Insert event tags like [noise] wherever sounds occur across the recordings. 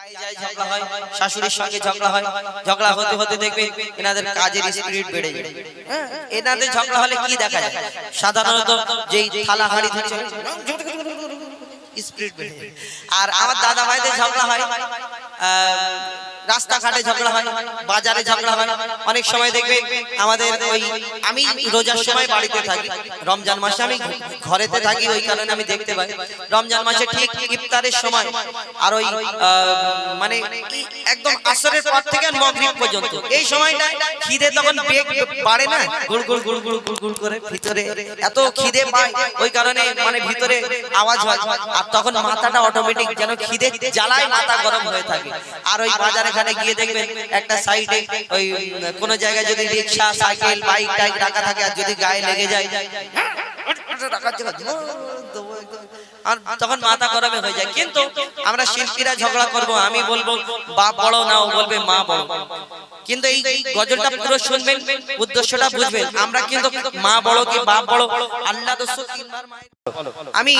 গায়ে যায় ঝগড়া হয় শাশুড়ির সঙ্গে ঝগড়া হয় ঝগড়া হতে হতে দেখবে এনাদের কাজের স্পিরিট বেড়ে যায়। হ্যাঁ, এনাদের ঝগড়া হলে কি দেখা যায়? সাধারণত যেই থালা হাড়ি থাকে স্পিরিট বেড়ে যায়। আর আমার দাদা ভাইদের ঝগড়া হয় আহ, রাস্তাঘাটে ঝগড়া হয় বাজারে ঝগড়া হয়। অনেক সময় দেখবে আমাদের ওই আমি রোজার সময় বাড়িতে থাকি। রমজান মাসে আমি ঘরেতে থাকি ওই কারণে আমি দেখতে পাই। রমজান মাসে ঠিক ইফতারের সময় আর ওই মানে একদম আসরের পর থেকে মগরিব পর্যন্ত। এই সময়টায় খিদে তখন বেগ বাড়ে না? গুড় গুড় গুড় গুড় গুড় গুড় করে ভিতরে এত খিদে পায় ওই কারণে মানে ভিতরে আওয়াজ হয়। আর তখন মাথাটা অটোমেটিক যেন খিদে জ্বালায় মাথা গরম হয়ে থাকে। আর ওই বাজার এখানে গিয়ে দেখবেন একটা সাইডে ওই কোনো জায়গায় যদি রিক্সা সাইকেল বাইক টাইক রাখা থাকে আর যদি গায়ে লেগে যায়। আর তখন মাথা গরমে হয়ে যায়। কিন্তু আমরা শিল্পীরা ঝগড়া করব আমি বলব বাপ বড় না ও বলবে মা বড়। কিন্তু এই গজলটা পুরো শুনবেন উদ্দেশ্যটা বুঝবেন। আমরা কিন্তু মা বড় কি বাপ বড়? আল্লাহ আমি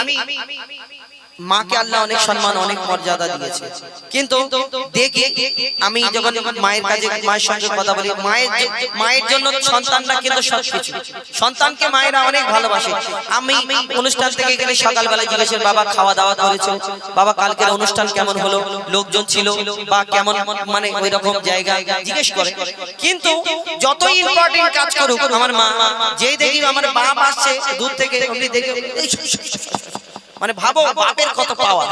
মাকে আল্লাহ অনেক সম্মান অনেক মর্যাদা দিয়েছে। কিন্তু দেখি আমি যখন মায়ের কাছে মায়ের সঙ্গে কথা বলি মায়ের মায়ের জন্য সন্তানরা কিন্তু সবকিছু সন্তানকে মায়েরা অনেক ভালোবাসে। আমি অনুষ্ঠান থেকে গেলে সকালবেলা জিজ্ঞেসের বাবা খাওয়া দাওয়া করেছে? বাবা কালকের অনুষ্ঠান কেমন হলো? লোকজন ছিল বা কেমন মানে ওই রকম জায়গা জিজ্ঞেস করে। কিন্তু যতই ইম্পর্টেন্ট কাজ করুক আমার মা যেই দেখি আমার বাপ আসছে দূর থেকে দেখে। মানে ভাবো বাপের কত পাওয়া।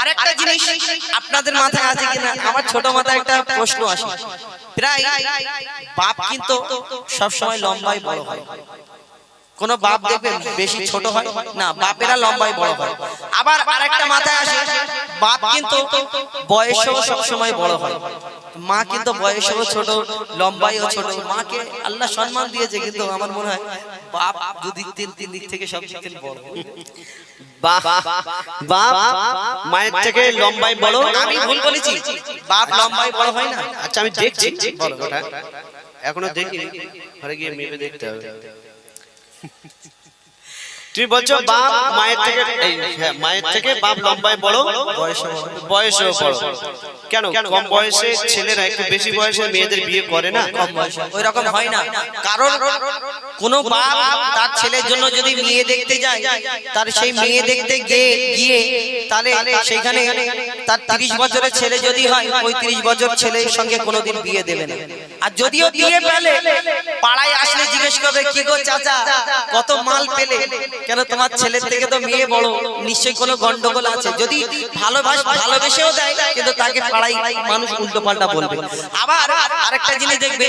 আরেকটা জিনিস আপনাদের মাথায় আছে কিনা? আমার ছোট মাথায় একটা প্রশ্ন আসে। প্রায় বাপ কিন্তু সবসময় লম্বাই বড় হয়। কোন বাপ দেখবেন বেশি ছোট হয়? না বাপেরা লম্বাই বড় হয়। আবার আরেকটা মাথায় আসে বাপ কিন্তু বয়সেও সব সময় বড় হয়। মা কিন্তু বয়সেও ছোট লম্বাইও ছোট। মাকে আল্লাহ সম্মান দিয়েছে কিন্তু আমার মনে হয় বাপ দুদিক তিন তিন দিক থেকে সব দিক থেকে বড় বাপ মায়ের থেকে লম্বাই বড়? আমি ভুল বলেছি। বাপ লম্বাই বড় হয় না। আচ্ছা আমি দেখছি। বলো ওটা এখনও দেখিনি। ঘরে গিয়ে মেপে দেখতে হবে। তুমি বলছো বাপ মায়ের থেকে হ্যাঁ, মায়ের থেকে বাপ লম্বায় বড় বয়সেও বড়। কেন? কম বয়সে ছেলেরা একটু বেশি বয়সে মেয়েদের বিয়ে করে না? কম ওই রকম হয় না। কারণ কোন বাপ তার ছেলের জন্য যদি মেয়ে দেখতে যায় তার সেই মেয়ে দেখতে গিয়ে গিয়ে তাহলে সেইখানে তার তিরিশ বছরের ছেলে যদি হয় ওই তিরিশ বছর ছেলের সঙ্গে কোনোদিন বিয়ে দেবে না। আর যদিও দিয়ে পেলে পাড়ায় আসলে জিজ্ঞেস করবে কি গো চাচা কত মাল পেলে কেন তোমার ছেলের থেকে তো মেয়ে বড়? নিশ্চয়ই কোনো গন্ডগোল আছে। যদি ভালোবাস ভালোবেসেও দেয় কিন্তু তাকে পাড়ায় মানুষ উল্টো পাল্টা বলবে। আবার আরেকটা জিনিস দেখবে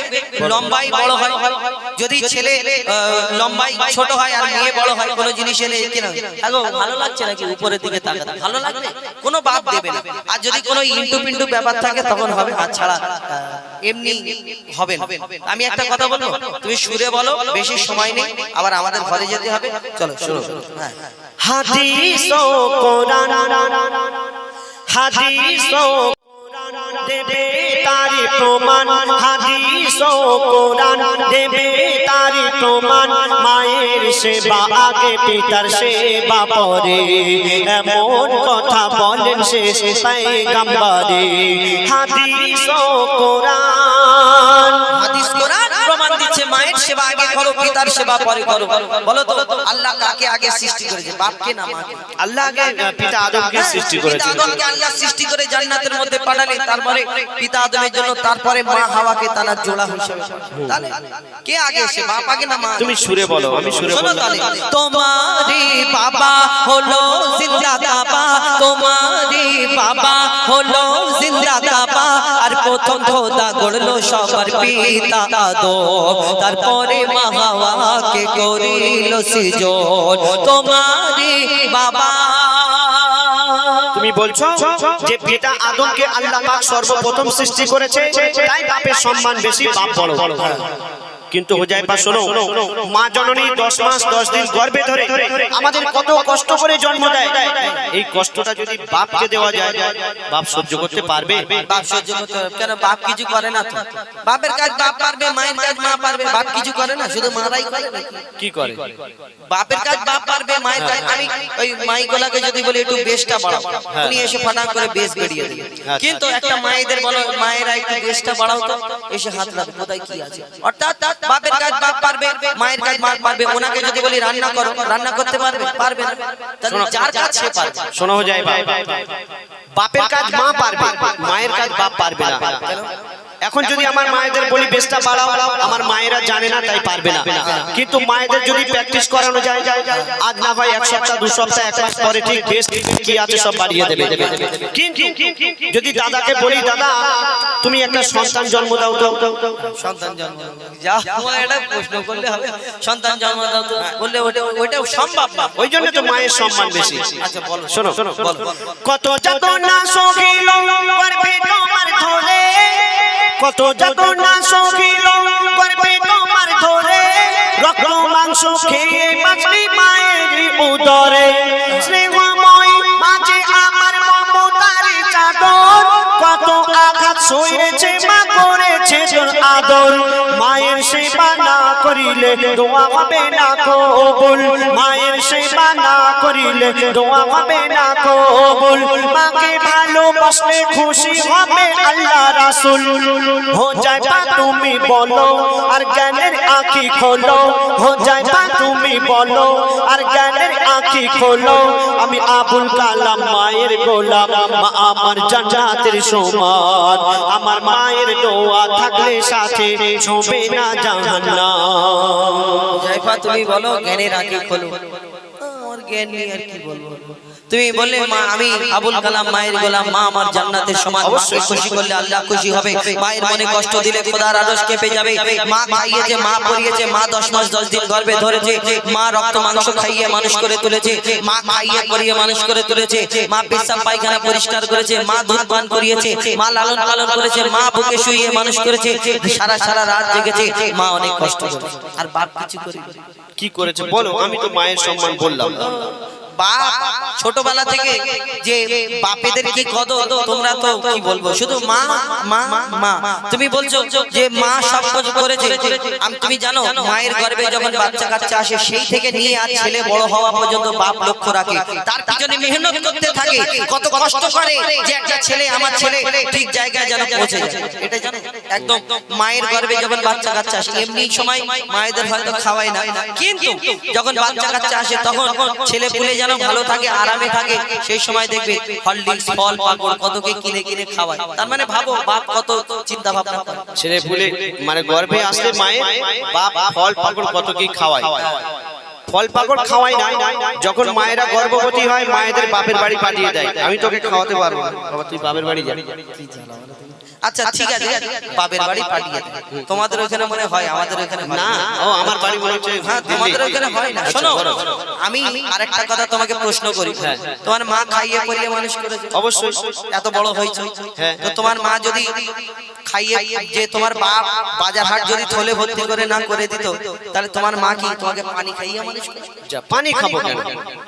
লম্বাই বড় হয়। যদি ছেলে লম্বাই ছোট হয় আর মেয়ে বড় হয় কোনো জিনিস এনে কেন আগো ভালো লাগছে নাকি উপরের দিকে তাকাতে? ভালো লাগবে কোনো বাপ দেবে না। আর যদি কোনো ইন্টু পিন্টু ব্যাপার থাকে তখন হবে আর ছাড়া এমনি হবে না। আমি একটা কথা বলব? তুমি সুরে বলো বেশি সময় নেই। আবার আমাদের ঘরে যেতে হবে। চলো। হ্যাঁ হাদিস ও কোরআন হাদিস ও দেবে তারি দেবে তারি প্রমাণ। মায়ের সেবা আগে, পিতার সেবা পরে। এমন কথা বলেন শেষ পাইগাম্বারে হাদিস ও কোরআন দিচ্ছে মায়ের সেবা আগে করো পিতার সেবা পরে করো। বলো তো আল্লাহ কাকে আগে সৃষ্টি করেছে? বাপকে না মাকে? আল্লাহ আগে পিতা আদমকে সৃষ্টি পিতা করেছেন আদমকে আল্লাহ সৃষ্টি করে জান্নাতের মধ্যে পাঠালে তারপরে পিতা আদমের জন্য তারপরে মা হাওয়াকে তারা জোড়া হিসেবে তাহলে কে আগে এসে বাপ আগে না মা তুমি সুরে বলো আমি সুরে বললাম। তোমারি বাবা হলো জিন্দা কাবা তোমারি বাবা হলো জিন্দা কাবা আর প্রথম খোদা গড়লো সবার পিতা আদম। তারপরে মা করিল তোমারি বাবা। তুমি বলছো যে পিতা আদমকে আল্লাহ সর্বপ্রথম সৃষ্টি করেছে, তাই বাপের সম্মান বেশি, বাপ বড়। কিন্তু হোজাইফা শোনো মা জননী দশ মাস দশ দিন গর্ভে ধরে আমাদের কত কষ্ট করে জন্ম দেয়। এই কষ্টটা যদি বাপকে দেওয়া যায় বাপ সহ্য করতে পারবে? বাপ সহ্য করতে কেন বাপ কিছু করে না তো? বাপের কাজ বাপ পারবে মায়ের কাজ মা পারবে বাপ কিছু করে না? শুধু মারাই করে কি করে? বাপের কাজ বাপ পারবে মায়ের কাজ আমি ওই মাইগুলাকে যদি বলি একটু বেশটা বাড়াও। উনি এসে ফাটাক করে বেশ বেরিয়ে দিবে কিন্তু একটা মায়েদের বলো মায়েরা একটু বেশটা বাড়াও তো। এসে হাত রাখো কোথায় কি আছে? অর্থাৎ বাপের কাজ বাপ পারবে মায়ের কাজ মা পারবে ওনাকে যদি বলি রান্না করো রান্না করতে পারবে পারবে না। তাহলে যার কাজ সে পারবে। শোনো যায় বাপের কাজ মা পারবে মায়ের কাজ বাপ পারবে না। এখন যদি আমার মায়েদের বলি বেশটা বাড়াও আমার মায়েরা জানে না তাই পারবে না। কিন্তু মায়েদের যদি প্র্যাকটিস করানো যায় আজ না হয় এক সপ্তাহ দু সপ্তাহ এক মাস পরে ঠিক কি আছে সব বাড়িয়ে দেবে। কিন্তু যদি দাদাকে বলি দাদা তুমি একটা সন্তান জন্ম দাও তো। সন্তান জন্ম যা তোমার এটা প্রশ্ন করলে হবে। সন্তান জন্ম দাও তো। বললে ওটা ওটা সম্ভব না। ওই জন্য তো মায়ের সম্মান বেশি। আচ্ছা বলো। শোনো শোনো বলো কত যত না সহিল গর্ভে তোমার ধরে। কত যত না সহিল গর্ভে তোমার ধরে? রক্ত মাংস খেয়ে বাঁচলি মায়ের উদরে। স্নেহময় আঘাত মা করেছে তোর আদর। মায়ের সেবা না করিলে দোয়া হবে না কবুল। মায়ের সেবা না করিলে দোয়া হবে না কবুল। মাকে ভালোবাসলে খুশি হবে আল্লাহ রাসূল। হো যায় তুমি বলো, আর জ্ঞানের আঁখি খোলো। হো যায় তুমি বলো, আর জ্ঞানের আঁখি খোলো। আমি আবুল কালাম মায়ের গোলাম, মা আমার জান্নাতের সমান। আমার মায়ের দোয়া থাকলে সাথে ছবি না জাহান্নাম। জাইফা তুমি বলো, জ্ঞানের আগে খোলো। আমার জ্ঞান আর কি বলব? তুমি বললে, মা, আমি আবুল কালাম মায়ের গোলাম, মা আমার জান্নাতের সমান অবশ্যই খুশি করলে আল্লাহ খুশি হবে। মায়ের মনে কষ্ট দিলে খোদার আদর্শ কেঁপে যাবে। মা খাইয়েছে, মা পরিয়েছে মা দশ মাস, দশ দিন গর্ভে ধরেছে। মা রক্ত, মাংস খাইয়ে মানুষ করে তুলেছে। মা খাইয়ে পরিয়ে মানুষ করে তুলেছে। মা পেশাব, পায়খানা পরিষ্কার করেছে। মা দুধ পান করিয়েছে। মা লালন পালন করেছে। মা বুকে শুইয়ে মানুষ করেছে। সারা সারা রাত জেগেছে। মা অনেক কষ্ট করেছে। আর বাপ কিছু করে কি করেছে? বলো, আমি তো মায়ের সম্মান বললাম। বাপ ছোটবেলা থেকে যে বাপেদের কি কদর, তোমরা তো কি বলব? শুধু মা মা মা। তুমি বলছো যে মা সব কিছু করেছে। তুমি জানো, মায়ের গর্ভে যখন বাচ্চা কাচ্চা আসে, সেই থেকে নিয়ে আর ছেলে বড় হওয়া পর্যন্ত বাপ লক্ষ্য রাখে। তার পিছনে মেহনত করতে থাকে। কত কষ্ট করে যে একটা ছেলে আমার ছেলে ঠিক জায়গায় যেন পৌঁছে এটা জানো? একদম মায়ের গর্ভে যখন বাচ্চা কাচ্চা আসে, এমনি সময় মায়েদের হয়তো খাওয়ায় না। কিন্তু যখন বাচ্চা কাচ্চা আসে, তখন ছেলে যেন ভালো থাকে আরামে থাকে সেই সময় দেখবে হরলিক্স ফল পাকড় কতকে কিনে কিনে খাওয়ায়। তার মানে ভাবো বাপ কত চিন্তা ভাবনা করে। ছেলে পুলে মানে গর্ভে আসলে মায়ের বাপ ফল পাকড় কত কি খাওয়ায়। ফল পাকড় খাওয়াই না যখন মায়েরা গর্ভবতী হয় মায়েদের বাপের বাড়ি পাঠিয়ে দেয়। আমি তোকে খাওয়াতে পারব বাবা তুই বাপের বাড়ি যা। আচ্ছা ঠিক আছে। বাপের বাড়ি পাঠিয়ে তোমাদের ওখানে মনে হয় আমাদের ওখানে না ও আমার বাড়ি মনে হচ্ছে হ্যাঁ তোমাদের ওখানে হয় না। আচ্ছা, শোনো আমি আরেকটা কথা তোমাকে প্রশ্ন করি। হ্যাঁ। তোমার মা খাইয়ে পরিয়ে মানুষ করেছে? অবশ্যই। এত বড় হয়েছে। হ্যাঁ। তো তোমার মা যদি খাইয়ে যে তোমার বাপ বাজার হাট যদি থলে ভর্তি করে না করে দিত তাহলে তোমার মা কি তোমাকে পানি খাইয়ে মানুষ? যা, পানি খাব কেন?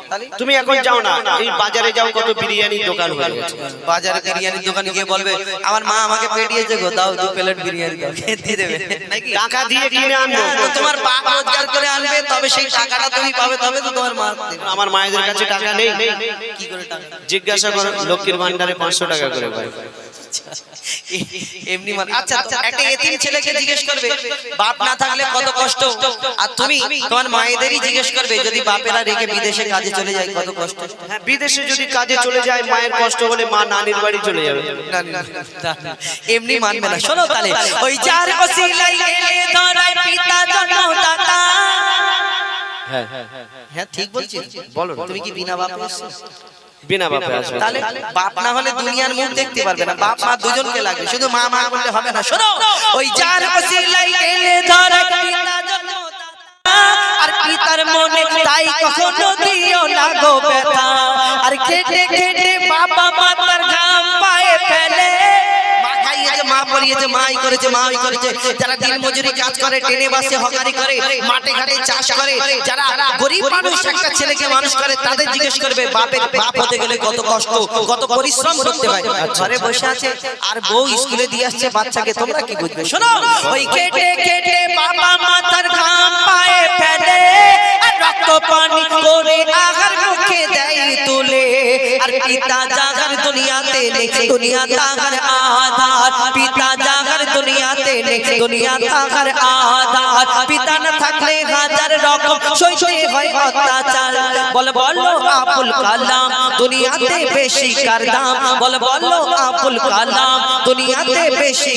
তাহলে তুমি এখন যাও না। এই বাজারে যাও কত বিরিয়ানি দোকান হয়ে গেছে। বাজারে বিরিয়ানির দোকানে গিয়ে বলবে আমার মা আমাকে পেটিয়েছে গো দাও দু প্লেট বিরিয়ানি দাও। দিয়ে দেবে। [laughs] নাকি? টাকা দিয়ে কিনে আনব। তো তোমার বাপ রোজগার করে আনবে তবে সেই টাকাটা তুমি পাবে তবে তো তোমার মা। আমার মায়েদের কাছে টাকা নেই। কি করে টাকা? জিজ্ঞাসা করো লক্ষ্মীর ভান্ডারে পাঁচশো টাকা করে পাই এমনি মানে আচ্ছা একটা এতিম ছেলেকে জিজ্ঞেস করবে বাপ না থাকলে কত কষ্ট আর তুমি তোমার মায়েদেরই জিজ্ঞেস করবে যদি বাপেরা রেখে বিদেশে কাজে চলে যায় কত কষ্ট হ্যাঁ বিদেশে যদি কাজে চলে যায় মায়ের কষ্ট হলে মা নানির বাড়ি চলে যাবে এমনি মানবে না শোনো তাহলে ওই যার ওসিলাই এলে ধরায় পিতা জন্মদাতা হ্যাঁ হ্যাঁ ঠিক বলছি বলো। তুমি কি বিনা বাপে? বিনা বাপে আসবে। তাহলে বাপ না হলে দুনিয়ার মুখ দেখতে পারবে না। বাপ মা দুজনকে লাগবে। শুধু মা মা বললে হবে না। শোনো ওই যার ওসিলাই এলে ধরায় পিতা আর পিতার মনে তাই কখনো দিও না গো ব্যথা। আর খেটে খেটে বাবা মাতার ঘাম পায়ে ফেলে। মা খাইয়ে যে মা পড়িয়েছে মাই করেছে মাই করেছে। যারা দিন মজুরি কাজ করে, ট্রেনে বাসে হকারি করে, মাঠে ঘাটে চাষ করে, যারা গরিব মানুষ একটা ছেলেকে মানুষ করে, তাদের জিজ্ঞেস করবে, বাপের বাপ হতে গেলে কত কষ্ট, কত পরিশ্রম করতে হয়। ঘরে বসে আছে, আর বউ স্কুলে দিয়ে আসছে বাচ্চাকে, তোমরা কি বুঝবে? শোনো, ওই কেটে কেটে বাবা মাথার ঘাম পায়ে ফেলে, আর রক্ত পানি করে আহার মুখে দেয় তুলে। আর পিতা জাগার দুনিয়াতে নেই দুনিয়া তাহার আধার পিতা জাগার দুনিয়াতে দুনিয়া তাহার আধার পিতা না থাকলে হাজার রকম হয় অত্যাচার। বল, বলো, আবুল কালাম, দুনিয়াতে বেশি বল, বলো, আবুল কালাম, দুনিয়াতে বেশি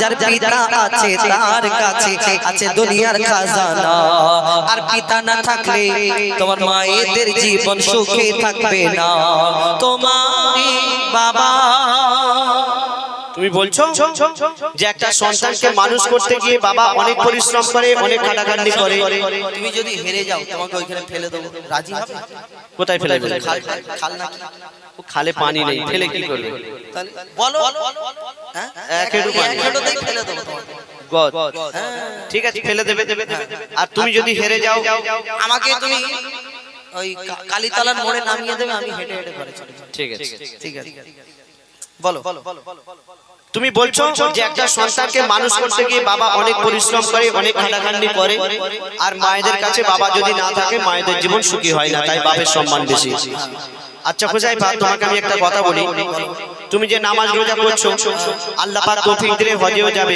যার পিতা আছে, তার কাছে আছে দুনিয়ার খাজানা। আর পিতা না থাকলে তোমার মায়েদের জীবন সুখে থাকবে না। তোমার বাবা তুমি বলছো যে একটা সন্তানকে মানুষ করতে গিয়ে বাবা অনেক পরিশ্রম করে অনেক খাটাখাটনি করে। তুমি যদি হেরে যাও তোমাকে ওইখানে ফেলে দেবো। রাজি হবে? কোথায় ফেলে দেবে? খাল খাল ও খালে পানি নেই ফেলে কি করবে? তাহলে বলো। হ্যাঁ? এক পানি। এক হেঁটুতেই ফেলে দেবো তোমাকে। গদ। ঠিক আছে ফেলে দেবে। আর তুমি যদি হেরে যাও আমাকে তুমি ওই কালীতলার মোড়ে নামিয়ে দেবে আমি হেঁটে হেঁটে ঘরে চলে যাব। ঠিক আছে। ঠিক আছে। বলো। তুমি বলছো যে একটা সন্তানকে মানুষ করতে গিয়ে বাবা অনেক পরিশ্রম করে অনেক খাটাখাটনি করে আর মায়েদের কাছে বাবা যদি না থাকে মায়েদের জীবন সুখী হয় না তাই বাপের সম্মান বেশি। আচ্ছা খোঁজাই ভাই তোমাকে আমি একটা কথা বলি। তুমি যে নামাজ রোজা করছ আল্লাহ পাক তৌফিক দিলে হজেও যাবে।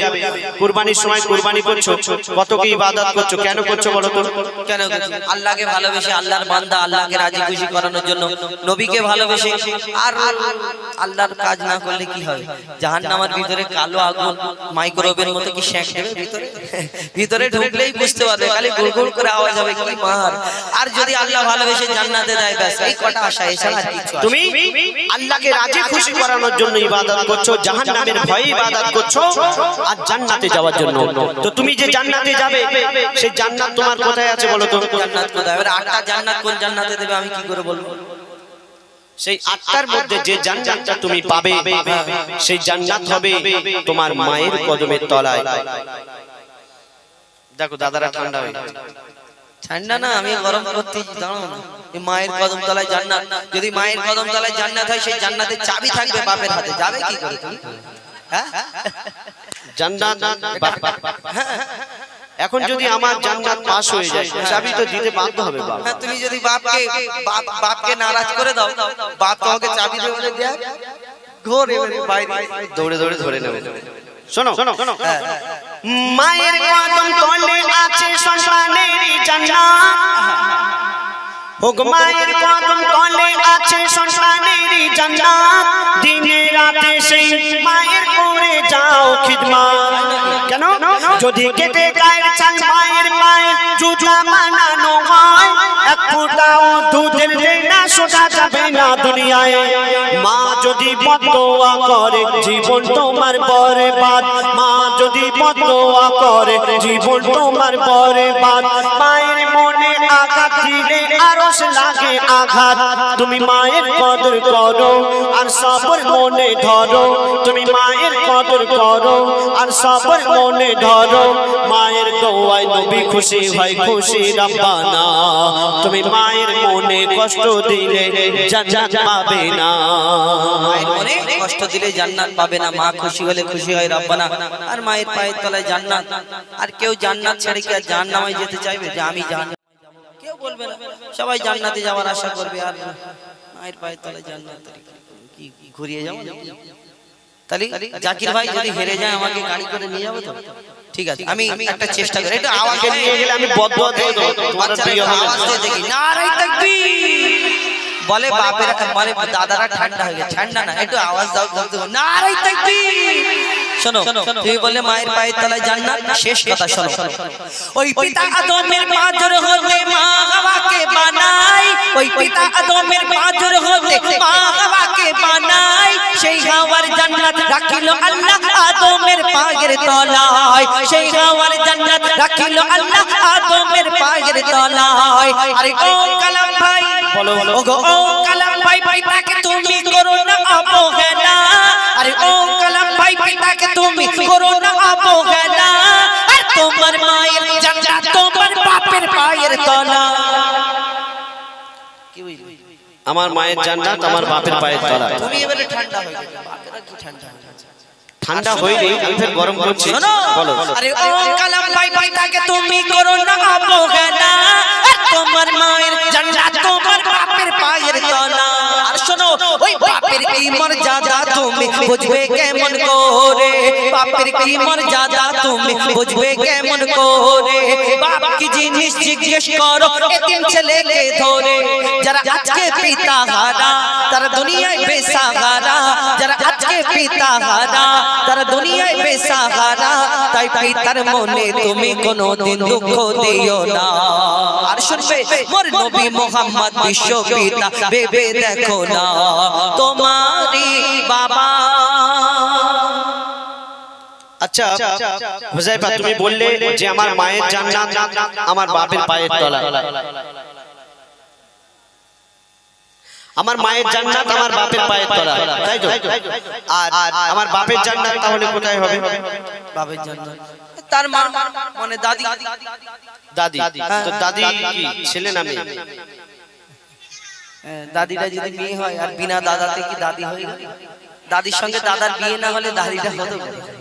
কুরবানির সময় কুরবানি করছ কত কি ইবাদত করছ কেন করছ বলো তো? কেন আল্লাহকে ভালোবেসে আল্লাহর বান্দা আল্লাহকে রাজি খুশি করানোর জন্য নবীকে ভালোবেসে আর আল্লাহর কাজ না করলে কি হবে? জাহান্নামের ভিতরে কালো আগুন মাইক্রোওয়েভের মতো কি শ্যাক দেবে ভিতরে? ভিতরে ঢুকলেই বুঝতে পারবে খালি গুড়গুড় করে আওয়াজ হবে কি মার। আর যদি আল্লাহ ভালোবেসে জান্নাতে দেয় ব্যাস এই কটা আশা এছাড়া আর কিছু তুমি আল্লাহকে রাজি খুশি করানোর জন্য ইবাদত করছ জাহান্নামের ভয়ে ইবাদত করছ আর জান্নাতে যাওয়ার জন্য। তো তুমি যে জান্নাতে যাবে সেই জান্নাত তোমার কোথায় আছে বলো তো? জান্নাত কোথায়? এবার আটটা জান্নাত কোন জান্নাতে দেবে আমি কি করে বলব? সেই আটটার মধ্যে যে জান্নাতটা তুমি পাবে সেই জান্নাত হবে তোমার মায়ের কদমের তলায়। দেখো দাদারা ঠান্ডা হয়ে গেছে। ঠান্ডা না আমি গরম করতে দাঁড়াও না। মায়ের কদম তলায় জান্নাত যদি মায়ের কদম তলায় জান্নাত হয় সেই জান্নাতের চাবি থাকবে বাপের হাতে। যাবে কি করে? হ্যাঁ? জান্নাত এখন যদি আমার জান্নাত পাস হয়ে যায় চাবি তো দিতে বাধ্য হবে বাবা হ্যাঁ তুমি যদি বাপকে বাপ বাপকে নারাজ করে দাও বাপ তোমাকে চাবি দেবে বলে দেয় ঘোরে বাইরে। দৌড়ে দৌড়ে ধরে নেবে। শোনো শোনো শোনো মায়ের কদম তলে আছে সন্তানের জান্নাত। হোক মায়ের কদম তলে আছে সন্তানের জান্নাত। দিনে রাতে সেই মায়ের করে যাও খিদমাত। কেন? যদি কেটে গায়ের চাল মায়ের পায়ে, জুতা বানানো হয়, এক ফোঁটাও দুধের দেনা সোজা যাবে না দুনিয়ায়। মা যদি বদোয়া করে, জীবন তোমার পরে বাদ মা যদি বদোয়া করে, জীবন তোমার পরে বাদ মায়ের মনে আঘাত দিলে আরস লাগে আঘাত। তুমি মায়ের কদর করো আর সবর মনে ধরো। তুমি মায়ের কদর করো আর সবর মনে ধরো। মায়ের দোয়ায় নবী খুশি হয়, খুশি রব্বানা। তুমি মায়ের মনে কষ্ট দিলে জান্নাত পাবে না। মায়ের মনে কষ্ট দিলে জান্নাত পাবে না। মা খুশি হলে খুশি হয় রব্বানা। আর মায়ের পায়ের তলায় জান্নাত। আর কেউ জান্নাত ছেড়ে কি আর জাহান্নামে যেতে চাইবে যে আমি কেউ বলবে না। সবাই জান্নাতে যাওয়ার আশা করবে। আর মায়ের পায়ের তলায় জান্নাত কি কি ঘুরিয়ে যাব? তাহলে জাকির ভাই যদি হেরে যায় আমাকে গাড়ি করে নিয়ে যাব তো? ঠিক আছে আমি একটা চেষ্টা করি। আওয়াজ নিয়ে গেলে আমি বদুয়া দিয়ে দেবো তোমার প্রিয় একটু হবে আওয়াজ দিয়ে দেখি। নারাই তাকবীর! বলে বাপের বলে দাদারা ঠান্ডা হয়ে গেছে। ঠান্ডা না একটু আওয়াজ দাও বলতে হবে, নারাই তাকবীর শোনো তুমি বলে মায়ের পায়ের তলায় জান্নাত শেষ কথা শোনো। ওই পিতা আদমের পাঁজর হতে মা হাওয়াকে বানাই। ওই পিতা আদমের পাঁজর হতে মা হাওয়াকে বানাই। সেই হাওয়ার জান্নাত রাখিল আল্লাহ আদমের পায়ের তলায়। সেই হাওয়ার জান্নাত রাখিল আল্লাহ আদমের পায়ের তলায়। আরে ও কালাম ভাই। বলো, বলো। ও ও কালাম ভাই পিতাকে তুমি করো না অবহেলা। আরে ও কালাম ভাই পিতাকে তুমি তুমি করো না অবহেলা। আর তোমার মায়ের জান্নাত তোমার বাপের পায়ের তলা। কি বুঝলি? আমার মায়ের জান্নাত আমার বাপের পায়ের তলা। তুমি এবারে ঠান্ডা হয়ে গেলে বাপেরা কি ঠান্ডা গেছে? ঠান্ডা হয়নি আমি ফের গরম করছি। বলো। আরে ও কালাম ভাই ভাই তাকে তুমি করো না অবহেলা। তোমার মায়ের জান্নাত তোমার বাপের পায়ের তলা। আর শোনো, ওই বাপের কি মর্যাদা তুমি? বুঝবে কেমন করে? বাপের কি মর্যাদা তুমি? বুঝবে কেমন করে? বাপ কি জিনিস জিজ্ঞেস করো? এতিম ছেলেকে ধরে। যারা আজকে পিতা হারা, তারা দুনিয়ায় বেসাহারা। যারা আজকে পিতা হারা, তারা দুনিয়ায় বেসাহারা তাই পিতার মনে তুমি কোনোদিন দুঃখ দিও না। আর শুনবে, মোর নবী মোহাম্মদ বিশ্ব পিতা ভেবে দেখো না বাবা। আচ্ছা হুজাইফা, তুমি বললে যে আমার মায়ের জান্নাত আমার বাপের পায়ের তলা আমার মায়ের জান্নাত আমার বাপের পায়ের তলা। তাই তো? আর আমার বাপের জান্নাত তাহলে কোথায় হবে? বাবের জন্য তার মা মানে দাদি। দাদি। তো দাদি কি? ছেলে না মেয়ে? হ্যাঁ, দাদিটা যদি মেয়ে হয় আর বিনা দাদাতে কি দাদি হয়? দাদির সঙ্গে দাদার বিয়ে না হলে দাদিটা হতো? হ্যাঁ হ্যাঁ? হ্যাঁ,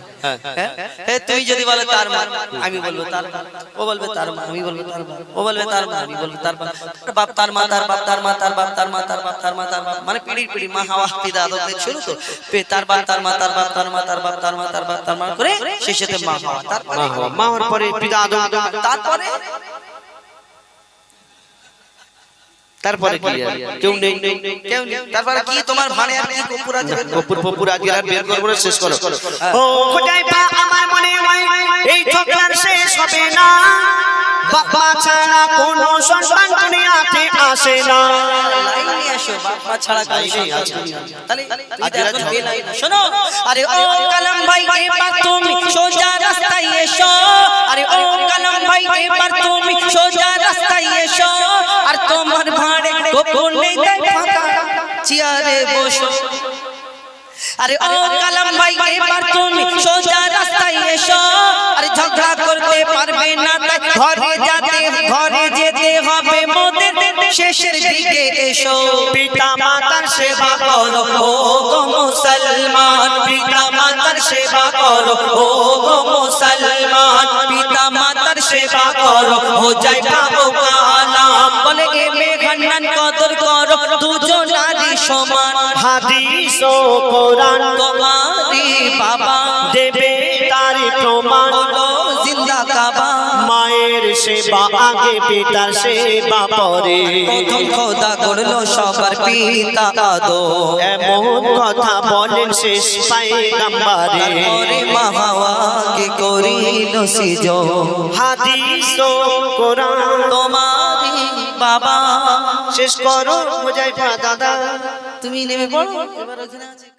তুই যদি বলে তার মা আমি বলব তার মা ও বলবে তার মা আমি বলব তার মা ও বলবে তার মা আমি বলব তার মা বাপ তার মা তার বাপ তার মা তার বাপ তার মা তার বাপ তার মা তার বাপ মানে পিড়ি পিড়ি মা হাওয়া পিতা আদতে ছিল তো পে তার বাপ তার মা তার বাপ তার মা তার বাপ তার মা তার বাপ তার মা করে শেষেতে মা হাওয়া তারপরে মা হাওয়া মা হওয়ার পরে পিতা আদম তারপরে তারপরে কি কেউ নেই কেউ নেই তারপরে কি তোমার ভানে আর কি কুকুর আছে কপুর ফপুর আজকে আর বের করব শেষ করো ও খুদাইবা আমার মনে হয় এই ঝগড়ার শেষ হবে না বাবা ছাড়া কোনো সন্তান দুনিয়াতে আসে না লাইনে আসো বাবা ছাড়া কোনো সন্তান নেই। তাহলে তুই এখন বেলাই শোনো আরে ও কালাম ভাই এবার তুমি সোজা রাস্তায় এসো আরে ও কালাম ভাই এবার তুমি সোজা চেয়ারে বসো। আরে ও কালাম ভাই, এবার তুমি সোজা রাস্তায় এসো। আরে ঝগড়া করতে পারবে না তাই ঘরে যেতে ঘরে যেতে হবে মোদের। শেষের দিকে এসো। পিতা মাতার সেবা করো। ও গো মুসলমান, পিতা মাতার সেবা করো। ও গো মুসলমান, পিতা মাতার সেবা করো। ও যাই বাবু কালাম বলে এ মেঘান্নান কদর করো। নারী সমান হাদিস ও কোরআন তোমারি বাবা। দেবে তার প্রমাণ। জিন্দা কাবা। মায়ের সেবা আগে পিতার সেবা পরে। প্রথম খোদা করল সবার পিতা আদো এমন কথা বলেন শেষ পায়গাম্বারে তারপরে মা হাওয়াকে করিল সিজো। হাদিস ও কোরআন তোমারি বাবা। শেষ করো হুজাইফা দাদা। তুমি নেমে পড়ো। এবার ওখানে আছে।